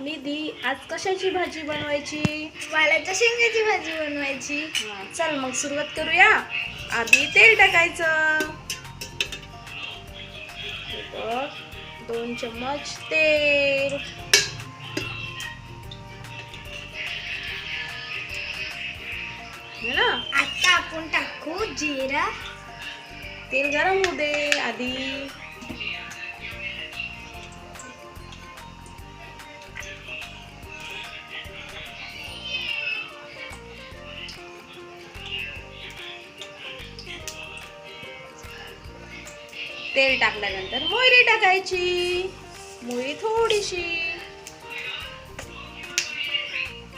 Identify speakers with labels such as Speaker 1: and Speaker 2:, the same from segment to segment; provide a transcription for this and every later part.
Speaker 1: निधी आज कशाची भाजी बनवायची?
Speaker 2: वालाच्या शेंगाची भाजी बनवायची.
Speaker 1: चल मग सुरुवात करूया. आधी तेल टाकायचं. दोन चम्मच तेल. ना
Speaker 2: आता आपण टाकू जिरा.
Speaker 1: तेल गरम होऊ दे आधी. तेल टाकल्यानंतर मोहरी टाकायची. मोहरी थोडीशी.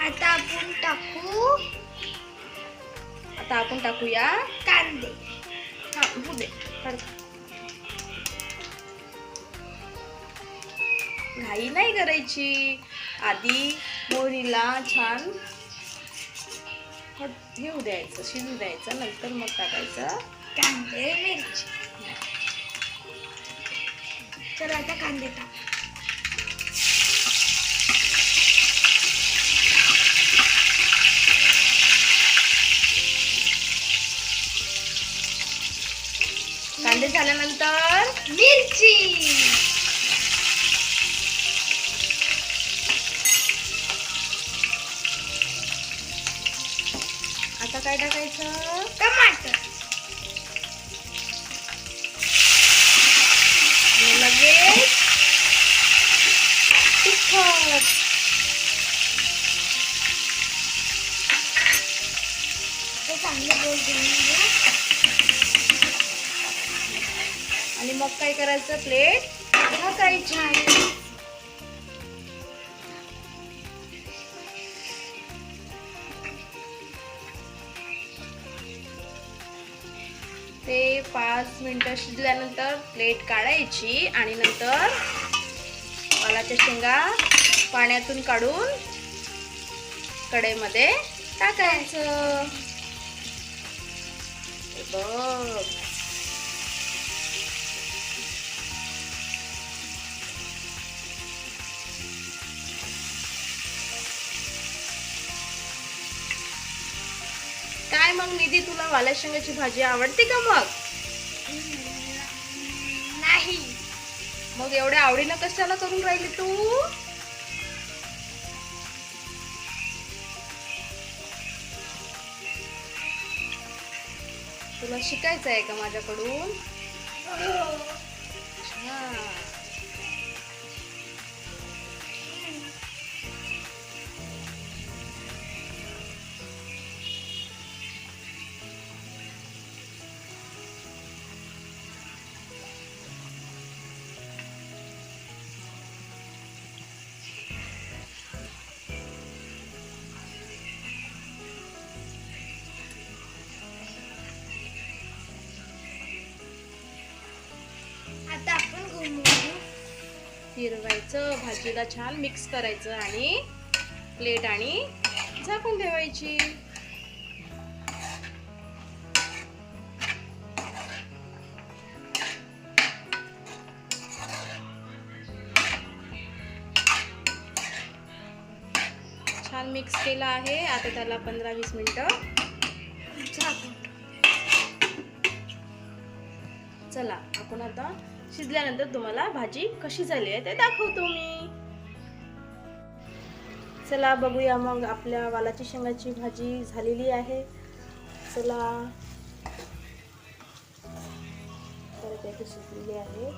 Speaker 2: आता आपण टाकू
Speaker 1: आता आपण टाकूया
Speaker 2: कांदे.
Speaker 1: घाई नाही करायची आधी मोहरीला छान हे होऊ द्यायचं शिजू द्यायचं नंतर मग टाकायचं
Speaker 2: कांदे मिरची तर आता कांदे टाक
Speaker 1: कांदे झाल्यानंतर
Speaker 2: मिरची.
Speaker 1: आता काय टाकायचं?
Speaker 2: टमाटर.
Speaker 1: लगेच तिखट.
Speaker 2: चांगले गोल
Speaker 1: आणि मग काय करायचं प्लेट? झाकायची ते पाच मिनटं शिजल्यानंतर प्लेट काढायची आणि नंतर वालाच्या शेंगा पाण्यातून काढून कडेमध्ये टाकायचं. बघ. काय मग निधी तुला वाल्या शेंगाची भाजी आवडते का मग?
Speaker 2: नाही.
Speaker 1: मग एवढ्या आवडीनं कशाला करून राहिली तू? तुला शिकायचं आहे का माझ्याकडून? फिरवायचं भाजीला छान मिक्स करायचं आणि प्लेट आणि झाकून ठेवायची. छान मिक्स केलं आहे. आता त्याला पंधरा वीस मिनटं
Speaker 2: झाकून
Speaker 1: चला आपण आता शिजल्यानंतर तुम्हाला भाजी कशी झाली आहे ते दाखवतो मी. चला बघूया मग आपल्या वालाची शेंगाची भाजी झालेली आहे. चला. बऱ्यापैकी शिजलेली आहे.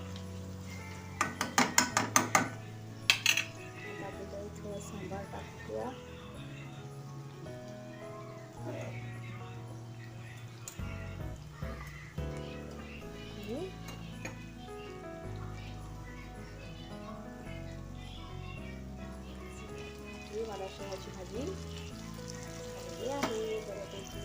Speaker 1: आणि ही वाला शेंगाची भाजी झालेली आहे बऱ्यापैकी